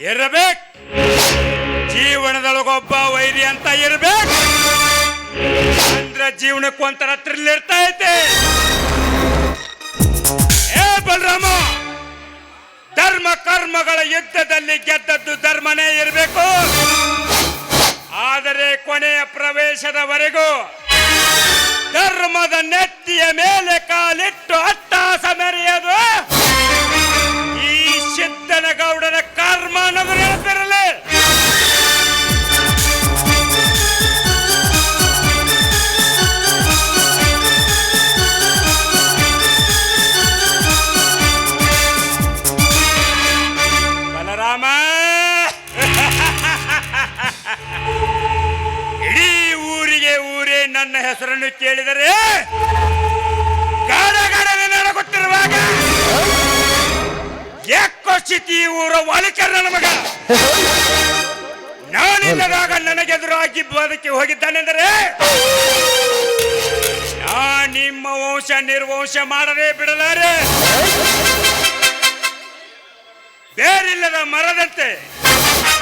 ಇರಬೇಕು. ಜೀವನದೊಳಗೊಬ್ಬ ವೈರಿ ಅಂತ ಇರಬೇಕು. ಅಂದ್ರೆ ಜೀವನಕ್ಕೂ ಒಂಥರ ಇರ್ತಾ ಐತೆ. ಏ ಬಲರಾಮ, ಧರ್ಮ ಕರ್ಮಗಳ ಯುದ್ಧದಲ್ಲಿ ಗೆದ್ದದ್ದು ಧರ್ಮನೇ ಇರಬೇಕು. ಆದರೆ ಕೊನೆಯ ಪ್ರವೇಶದವರೆಗೂ ಧರ್ಮದ ನೆತ್ತಿಯ ಮೇಲೆ ಕಾಲಿಟ್ಟು ಅಟ್ಟಾಸ ಮೆರೆಯದು. ಈ ಸಿದ್ದನಗೌಡನ महानगरात ಬದುಕಿ ಹೋಗಿದ್ದಾನೆಂದರೆ ನಾ ನಿಮ್ಮ ವಂಶ ನಿರ್ವಂಶ ಮಾಡದೆ ಬಿಡಲಾರೆ. ಬೇರಿಲ್ಲದ ಮರದಂತೆ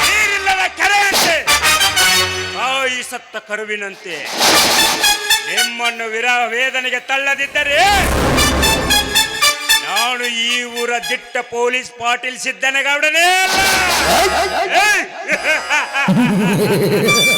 ನೀರಿಲ್ಲದ ಕೆರೆಯಂತೆ ತಾಯಿ ಸತ್ತ ಕರುವಿನಂತೆ ನಿಮ್ಮನ್ನು ವಿರ ವೇದನೆಗೆ ತಳ್ಳದಿದ್ದರೆ ನಾನು ಈ ಊರ ದಿಟ್ಟ ಪೊಲೀಸ್ ಪಾಟೀಲ್ ಸಿದ್ದನಗೌಡನೇ ಅಲ್ಲ.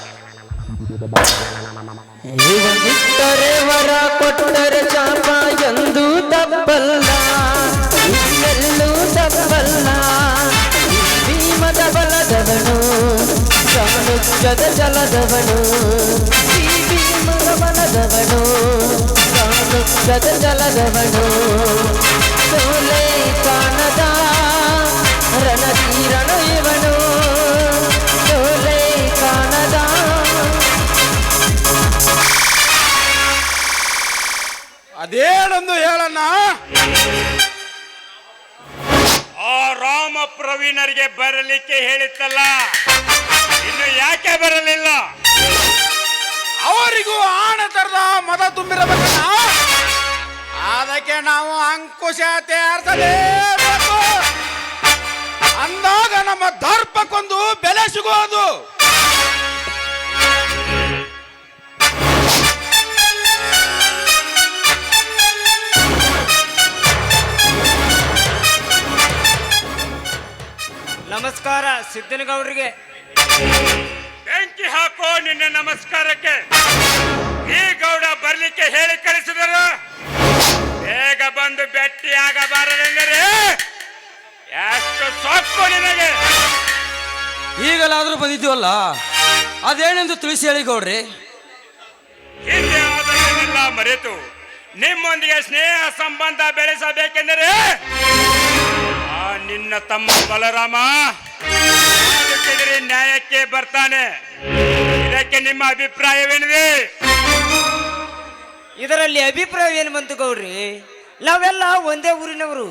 ಇಟ್ಟರೆ ವರ ಕೊಟ್ಟರೆ ಶಾಪ ಎಂದು ತಪ್ಪಲ್ಲ. ಎಲ್ಲೂ ತಪ್ಪಲ್ಲ. ಭೀಮದ ಬಲದವನು ಸಾನುಜ್ಯದ ಜಲದವನು. ಭೀಮದ ಬಲದವನು ಸಾನುಜ್ಯದ ಜಲದವನು. ಸೋಲೆ ಕಾಣದ ರಣಧೀರಣ ಅದೇನೊಂದು ಹೇಳಣ್ಣ. ಆ ರಾಮ ಪ್ರವೀಣರಿಗೆ ಬರಲಿಕ್ಕೆ ಹೇಳಿತ್ತಲ್ಲ ಇನ್ನು ಯಾಕೆ ಬರಲಿಲ್ಲ? ಅವರಿಗೂ ಆಣ ತರದ ಮದ ತುಂಬಿರಬೇಕಣ್ಣ. ಅದಕ್ಕೆ ನಾವು ಅಂಕುಶ ತಯಾರಿಸಲೇಬೇಕು ಅಂದಾಗ ನಮ್ಮ ದರ್ಪಕ್ಕೊಂದು ಬೆಲೆ ಸಿಗೋದು. ನಮಸ್ಕಾರ ಸಿದ್ದನಗೌಡರಿಗೆ ಬೆಂಕಿ ಹಾಕೋ ನಿನ್ನ ನಮಸ್ಕಾರಕ್ಕೆ. ಈ ಗೌಡ ಬರ್ಲಿಕ್ಕೆ ಹೇಳಿ ಕಳಿಸಿದರು? ಬೇಗ ಬಂದು ಭೇಟಿ ಆಗಬಾರದೆಂದರೆ ಎಷ್ಟು ಸೊಕ್ಕು ನಿನಗೆ? ಈಗಲಾದರೂ ಬಂದಿದ್ದೀವಲ್ಲ ಅದೇನೆಂದು ತಿಳಿಸಿ ಹೇಳಿ ಗೌಡ್ರಿ. ಹಿಂದೆ ಆದರೂ ಮರೆತು ನಿಮ್ಮೊಂದಿಗೆ ಸ್ನೇಹ ಸಂಬಂಧ ಬೆಳೆಸಬೇಕೆಂದರೆ ನಿನ್ನ ತಮ್ಮ ಬಲರಾಮ ನ್ಯಾಯಕ್ಕೆ ಬರ್ತಾನೆ. ಇದಕ್ಕೆ ನಿಮ್ಮ ಅಭಿಪ್ರಾಯವೇನಿದೆ? ಇದರಲ್ಲಿ ಅಭಿಪ್ರಾಯ ಏನು ಬಂತು ಗೌರಿ ನಾವೆಲ್ಲ ಒಂದೇ ಊರಿನವರು.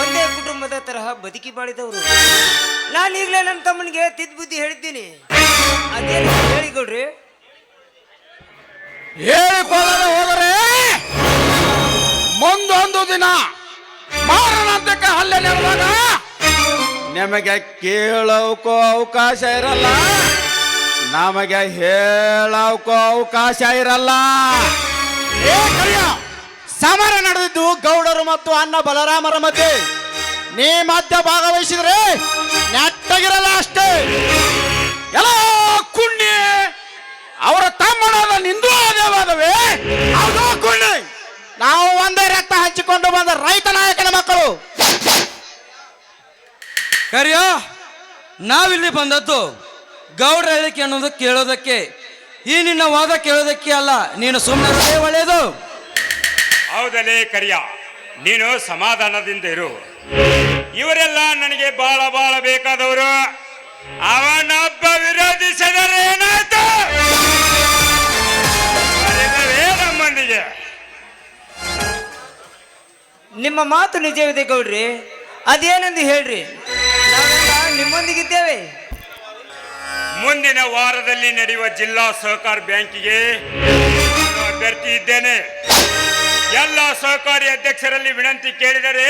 ಒಂದೇ ಕುಟುಂಬದ ತರಹ ಬದುಕಿ ಬಾಳಿದವರು. ನಾನು ಈಗಲೇ ನನ್ನ ತಮ್ಮನಿಗೆ ತಿದ್ದ ಬುದ್ಧಿ ಹೇಳಿದ್ದೀನಿ. ಅದೇನು ಹೇಳಿ ಗೌಡ್ರಿ? ಹೇಳಿಕೊಳ್ಳದೆ ಹೋದರೆ ಮುಂದೊಂದು ದಿನ ಮಾರಣಾಂತಿಕ ಹಲ್ಲೆ ನಡೆದಾಗ ನಿಮಗೆ ಕೇಳೋಕೋ ಅವಕಾಶ ಇರಲ್ಲ. ನಮಗೆ ಹೇಳೋಕೋ ಅವಕಾಶ ಇರಲ್ಲ. ಸಮರ ನಡೆದಿದ್ದು ಗೌಡರು ಮತ್ತು ಅಣ್ಣ ಬಲರಾಮರ ಮಧ್ಯೆ. ನೀ ಮಧ್ಯ ಭಾಗವಹಿಸಿದ್ರೆ ನೆಟ್ಟಗಿರಲ್ಲ ಅಷ್ಟೇ. ಎಲ್ಲ ಕುಣ್ಣಿ, ಅವರ ತಮ್ಮನಾದ ನಿಂದು ಆದೇವಾದವೇ ಅದು ಕುಣ್ಣಿ? ನಾವು ಒಂದೇ ರಕ್ತ ಹಂಚಿಕೊಂಡು ಬಂದ ರೈತ ನಾಯಕನ ಮಕ್ಕಳು. ಕರಿಯೋ ನಾವಿಲ್ಲಿ ಬಂದದ್ದು ಗೌಡ್ರ ಹೇಳಿಕೆ ಅನ್ನೋದು ಕೇಳೋದಕ್ಕೆ. ಈ ನಿನ್ನ ವಾದ ಕೇಳೋದಕ್ಕೆ ಅಲ್ಲ ನೀನು ಸುಮ್ಮನೆ ಒಳ್ಳೆಯದು. ಹೌದಲೇ ಕರಿಯ ನೀನು ಸಮಾಧಾನದಿಂದ ಇರು. ಇವರೆಲ್ಲ ನನಗೆ ಬಹಳ ಬಹಳ ಬೇಕಾದವರು. ಅವನೊಬ್ಬ ವಿರೋಧಿಸಿದರೆ ಏನಾಯ್ತು? ನಿಮ್ಮ ಮಾತು ನಿಜವಿದೆ ಗೌಡ್ರಿ. ಅದೇನೆಂದು ಹೇಳ್ರಿ? ನಾವೆಲ್ಲ ನಿಮ್ಮೊಂದಿಗಿದ್ದೇವೆ. ಮುಂದಿನ ವಾರದಲ್ಲಿ ನಡೆಯುವ ಜಿಲ್ಲಾ ಸಹಕಾರ ಬ್ಯಾಂಕಿಗೆ ನಾನು ಅಭ್ಯರ್ಥಿ ಇದ್ದೇನೆ. ಎಲ್ಲ ಸಹಕಾರಿ ಅಧ್ಯಕ್ಷರಲ್ಲಿ ವಿನಂತಿ ಕೇಳಿದರೆ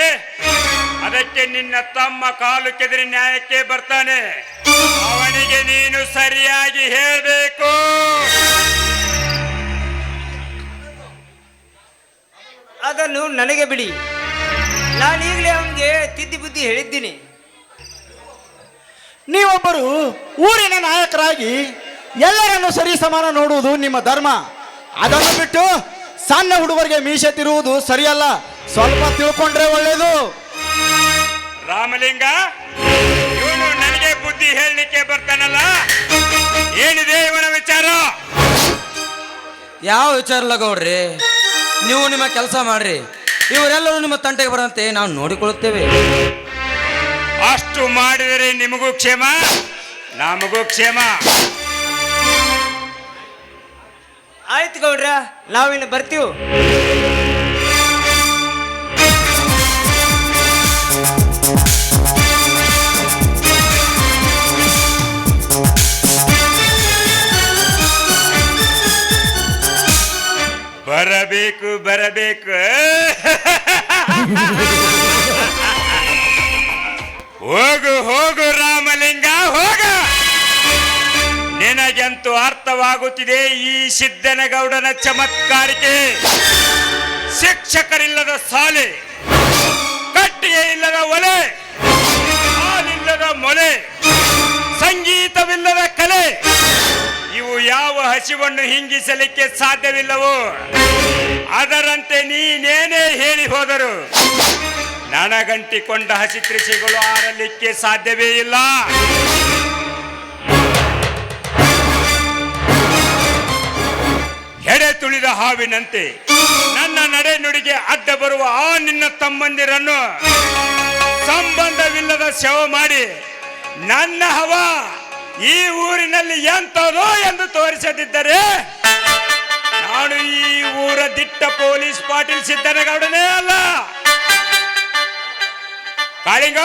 ಅದಕ್ಕೆ ನಿನ್ನ ತಮ್ಮ ಕಾಲು ಕೆದರಿ ನ್ಯಾಯಕ್ಕೆ ಬರ್ತಾನೆ. ಅವನಿಗೆ ನೀನು ಸರಿಯಾಗಿ ಹೇಳಬೇಕು. ಅದನ್ನು ನನಗೆ ಬಿಡಿ. ನಾನು ಈಗಲೇ ಅವನಿಗೆ ತಿದ್ದಿ ಬುದ್ಧಿ ಹೇಳಿದ್ದೀನಿ. ನೀವೊಬ್ಬರು ಊರಿನ ನಾಯಕರಾಗಿ ಎಲ್ಲರನ್ನು ಸರಿ ಸಮಾನ ನೋಡುವುದು ನಿಮ್ಮ ಧರ್ಮ. ಅದನ್ನು ಬಿಟ್ಟು ಸಣ್ಣ ಹುಡುಗರಿಗೆ ಮೀಸೆ ತಿರುವುದು ಸರಿಯಲ್ಲ. ಸ್ವಲ್ಪ ತಿಳ್ಕೊಂಡ್ರೆ ಒಳ್ಳೇದು. ರಾಮಲಿಂಗ ಇವನು ನನಗೆ ಬುದ್ಧಿ ಹೇಳಲಿಕ್ಕೆ ಬರ್ತಾನಲ್ಲ? ಏನಿದೆ ಇವನ ವಿಚಾರ? ಯಾವ ವಿಚಾರ ಇಲ್ಲ ಗೌಡ್ರಿ? ನೀವು ನಿಮ್ಮ ಕೆಲಸ ಮಾಡ್ರಿ. ಇವರೆಲ್ಲರೂ ನಿಮ್ಮ ತಂಟೆಗೆ ಬರಂತೆ ನಾವು ನೋಡಿಕೊಳ್ಳುತ್ತೇವೆ. ಅಷ್ಟು ಮಾಡಿದರೆ ನಿಮಗೂ ಕ್ಷೇಮ? ನಮಗೂ ಕ್ಷೇಮ. ಆಯ್ತು ಗೌಡ್ರ ನಾವಿನ್ನು ಬರ್ತೀವಿ. ಬರಬೇಕು ಬರಬೇಕು. ಹೋಗು ಹೋಗು ರಾಮಲಿಂಗ, ಹೋಗ. ನಿನಗೆಂತೂ ಅರ್ಥವಾಗುತ್ತಿದೆ ಈ ಸಿದ್ದನಗೌಡನ ಚಮತ್ಕಾರಿಕೆ. ಶಿಕ್ಷಕರಿಲ್ಲದ ಸಾಲೆ, ಕಟ್ಟಿಗೆ ಇಲ್ಲದ ಒಲೆ, ಹಾಲಿಲ್ಲದ ಮೊಲೆ, ಸಂಗೀತವಿಲ್ಲದ ಕಲೆ. ಇವು ಯಾವ ಹಸಿವನ್ನು ಹಿಂಗಿಸಲಿಕ್ಕೆ ಸಾಧ್ಯವಿಲ್ಲವೋ ಅದರಂತೆ ನೀನೇನೇ ಹೇಳಿ ಹೋದರು. ನನಗಂಟಿಕೊಂಡ ಹಸಿ ಕೃಷಿಗಳು ಆರಲಿಕ್ಕೆ ಸಾಧ್ಯವೇ ಇಲ್ಲ. ಎಡೆ ತುಳಿದ ಹಾವಿನಂತೆ ನನ್ನ ನಡೆ ನುಡಿಗೆ ಅಡ್ಡ ಬರುವ ಆ ನಿನ್ನ ತಮ್ಮಂದಿರನ್ನು ಸಂಬಂಧವಿಲ್ಲದ ಶವ ಮಾಡಿ ನನ್ನ ಹವ ಈ ಊರಿನಲ್ಲಿ ಎಂತದೋ ಎಂದು ತೋರಿಸದಿದ್ದರೆ ನಾನು ಈ ಊರ ದಿಟ್ಟ ಪೊಲೀಸ್ ಪಾಟೀಲ್ ಸಿದ್ದನಗೌಡನೇ ಅಲ್ಲ. ಕಾಳಿಂಗ!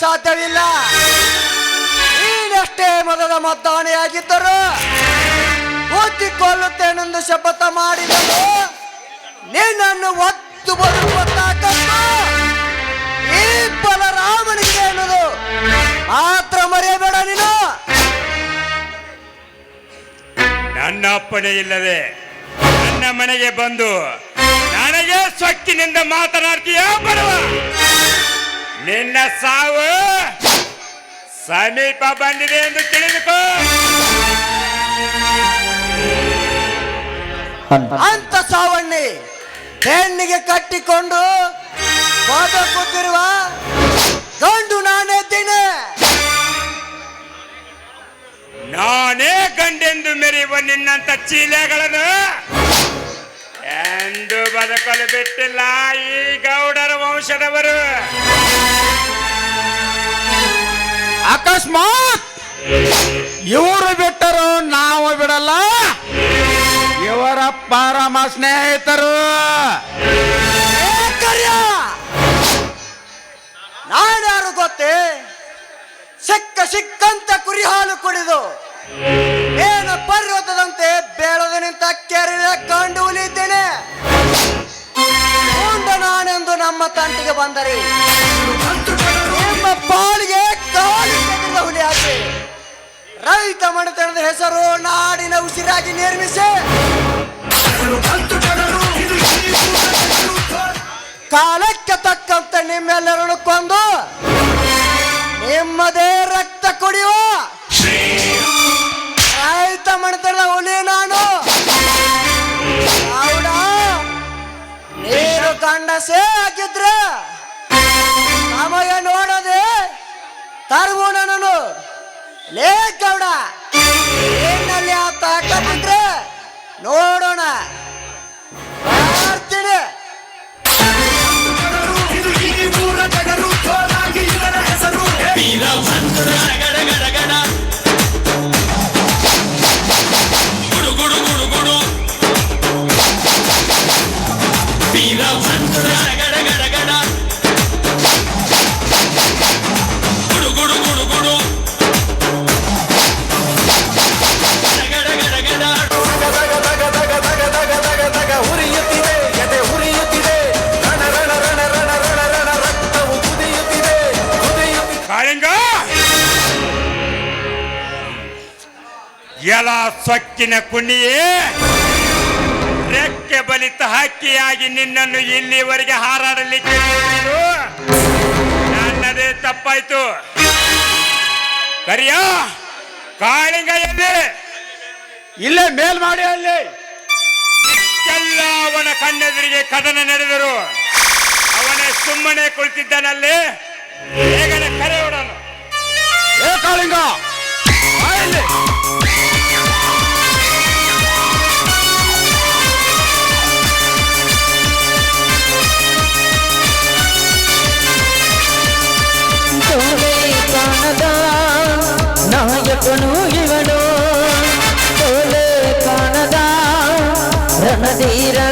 ಸಾಧ್ಯವಿಲ್ಲ. ಈಗಷ್ಟೇ ಮೊದಲ ಮದ್ದಾನೆಯಾಗಿದ್ದರು ಓದಿಕೊಳ್ಳುತ್ತೇನೆಂದು ಶಪಥ ಮಾಡಿದರು ನಿನ್ನನ್ನು ಒತ್ತು ಬರುವ ಈ ಬಲರಾಮನಿಗೆ ಅನ್ನೋದು ಮಾತ್ರ ಮರೆಯಬೇಡ ನೀನು. ನನ್ನ ಅಪ್ಪಣೆ ಇಲ್ಲದೆ ನನ್ನ ಮನೆಗೆ ಬಂದು ನನಗೆ ಸೊಕ್ಕಿನಿಂದ ಮಾತನಾಡ್ತೀಯ ಬರುವ ನಿನ್ನ ಸಾವು ಸಮೀಪ ಬಂದಿದೆ ಎಂದು ತಿಳಿದುಕೋ. ಅಂತ. ಸಾವಣ್ಣಿ ಹೆಣ್ಣಿಗೆ ಕಟ್ಟಿಕೊಂಡು ಬದುಕುತ್ತಿರುವ ಗಂಡು ನಾನೆದ್ದೇನೆ ನಾನೇ ಗಂಡೆಂದು ಮೆರೆಯುವ ನಿನ್ನಂತ ಚೀಲೆಗಳನ್ನು ಎಂದು ಬದುಕಲು ಬಿಟ್ಟಿಲ್ಲ ಈ ಗೌಡರ ವಂಶದವರು. ಅಕಸ್ಮಾತ್ ಇವರು ಬಿಟ್ಟರು ನಾವು ಬಿಡಲ್ಲ. ಇವರ ಪರಮ ಸ್ನೇಹಿತರು. ನಾಡ್ಯಾರು ಗೊತ್ತೇ ಸಿಕ್ಕ ಸಿಕ್ಕಂತ ಕುರಿ ಹಾಲು ಕುಡಿದು ಏನು ಪರ್ವತದಂತೆ ಬೆಳೆದು ನಿಂತ ಕೆರೆಯ ಕಂಡು ಉಲಿದ್ದೇನೆ ನಾನೆಂದು ನಮ್ಮ ತಂಟಿಗೆ ಬಂದರೆ. ನಿಮ್ಮ ಪಾಲಿಗೆ ಕಾಲಿ ಹುಲಿ ಹಾಕಿ. ರೈತ ಮನೆತನದ ಹೆಸರು ನಾಡಿನ ಉಸಿರಾಗಿ ನಿರ್ಮಿಸಿ. ಕಾಲಕ್ಕೆ ತಕ್ಕಂತೆ ನಿಮ್ಮೆಲ್ಲರನ್ನು ಕೊಂದು. ನಿಮ್ಮದೇ ರಕ್ತ ಕುಡಿಯುವ. ರೈತ ಅವನೇ ನಾನು? ನೀರು ನೀನು ಸೇ ಆಗಿದ್ರೆ ನಮಗೆ ನೋಡದೆ ತರುವು ನಾನು ಲೇ ಗೌಡ, ಏನಲ್ಲಿ ಆ ತಾಕತ್ತಿದ್ರೆ ನೋಡೋಣ. ಮಾಡ್ತೀನಿ ಕಾಳಿಂಗ ಸೊಕ್ಕಿನ ಕುಣಿಯೇ. ರೆಕ್ಕೆ ಬಲಿತ ಹಕ್ಕಿಯಾಗಿ ನಿನ್ನನ್ನು ಇಲ್ಲಿವರೆಗೆ ಹಾರಾಡಲಿಕ್ಕೆ ನನ್ನದೇ ತಪ್ಪಾಯ್ತು. ಕರಿಯ ಕಾಳಿಂಗ ಎಲ್ಲಿ? ಇಲ್ಲೇ ಮೇಲ್ ಮಾಡಿ ಅಲ್ಲಿ. ಎಲ್ಲ ಅವನ ಕಣ್ಣೆದುರಿಗೆ ಕದನ ನಡೆದರು ಅವನೇ ಸುಮ್ಮನೆ ಕುಳಿತಿದ್ದನಲ್ಲಿ. ಬೇಗನೆ ಕರೆ ಹೊಡೋಣ ಏ ಕಾಳಿಂಗ ನಾಯಕನು ಇವನು ತೋಳೆ ಕಾಣದ ರಣಧೀರನು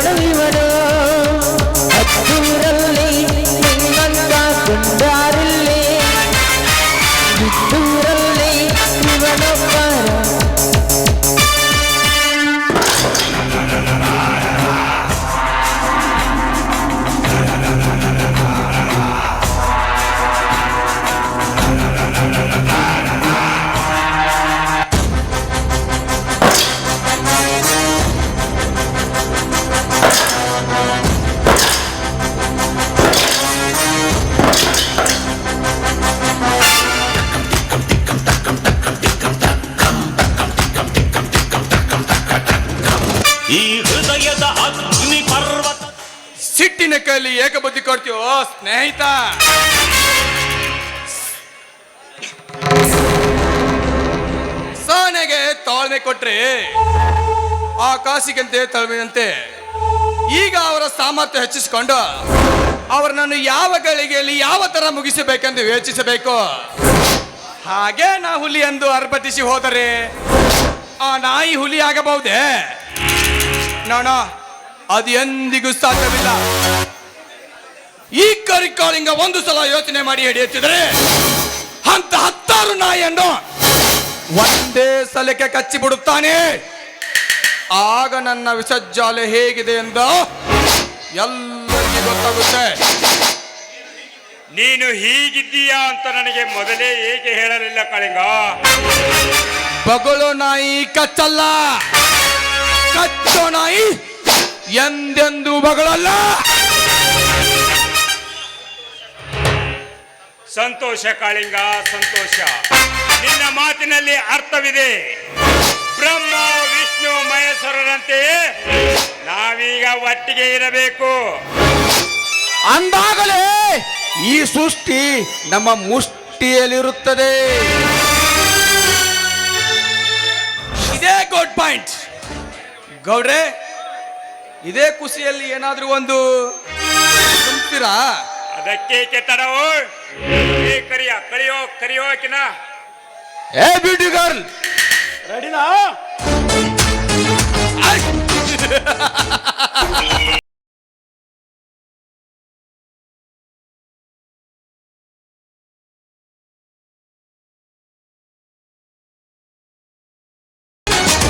ಕೈಲಿ ಏಕ ಬುದ್ಧಿ ಕೊಡ್ತೀವೋ ಸ್ನೇಹಿತ. ಸೋನೆಗೆ ತಾಳ್ಮೆ ಕೊಟ್ರೆ ಆಕಾಶಿಗಂತೆ ತಾಳ್ಮೆಯಂತೆ ಈಗ ಅವರ ಸಾಮರ್ಥ್ಯ ಹೆಚ್ಚಿಸಿಕೊಂಡು ಅವರನ್ನು ಯಾವ ಗಳಿಗೆಯಲ್ಲಿ ಯಾವ ತರ ಮುಗಿಸಬೇಕೆಂದು ಯೋಚಿಸಬೇಕು. ಹಾಗೆ ನಾ ಹುಲಿ ಎಂದು ಅರ್ಪಟಿಸಿ ಹೋದರೆ ಆ ನಾಯಿ ಹುಲಿ ಆಗಬಹುದೇ? ನೋಣ ಅದು ಎಂದಿಗೂ ಸಾಧ್ಯವಿಲ್ಲ. ಈ ಕರಿಕಾಳಿಂಗ ಒಂದು ಸಲ ಯೋಚನೆ ಮಾಡಿ ಹಿಡಿಯುತ್ತಿದ್ರೆ ಅಂತ ಹತ್ತಾರು ನಾಯಿಯನ್ನು ಒಂದೇ ಸಲಕ್ಕೆ ಕಚ್ಚಿ ಬಿಡುತ್ತಾನೆ. ಆಗ ನನ್ನ ವಿಸಜ್ಜಾಲೆ ಹೇಗಿದೆ ಎಂದು ಎಲ್ಲರಿಗೂ ಗೊತ್ತಾಗುತ್ತೆ. ನೀನು ಹೀಗಿದ್ದೀಯಾ ಅಂತ ನನಗೆ ಮೊದಲೇ ಏಕೆ ಹೇಳಲಿಲ್ಲ ಕಳಿಂಗ? ಬಗಳು ನಾಯಿ ಕಚ್ಚಲ್ಲ. ಕಚ್ಚೋ ನಾಯಿ ಎಂದೆಂದೂ ಬಗಳಲ್ಲ. ಸಂತೋಷ ಕಾಳಿಂಗ ಸಂತೋಷ. ನಿನ್ನ ಮಾತಿನಲ್ಲಿ ಅರ್ಥವಿದೆ. ಬ್ರಹ್ಮ ವಿಷ್ಣು ಮಹೇಶ್ವರರಂತೆ ನಾವೀಗ ಒಟ್ಟಿಗೆ ಇರಬೇಕು. ಅಂದಾಗಲೇ ಈ ಸೃಷ್ಟಿ ನಮ್ಮ ಮುಷ್ಟಿಯಲ್ಲಿರುತ್ತದೆ. ಇದೇ ಗುಡ್ ಪಾಯಿಂಟ್ ಗೌಡ್ರೆ ಇದೇ ಖುಷಿಯಲ್ಲಿ ಏನಾದರೂ ಒಂದು ತುಂಬ್ತೀರಾ? ಅದಕ್ಕೆ ತಡವು? ಏ ಕರಿಯ ಕರಿಯೋ ಕರಿಯೋ ಆಕಿನ. ಏ ಬ್ಯೂಟಿ ರೆಡಿ ರೆಡಿನಾ?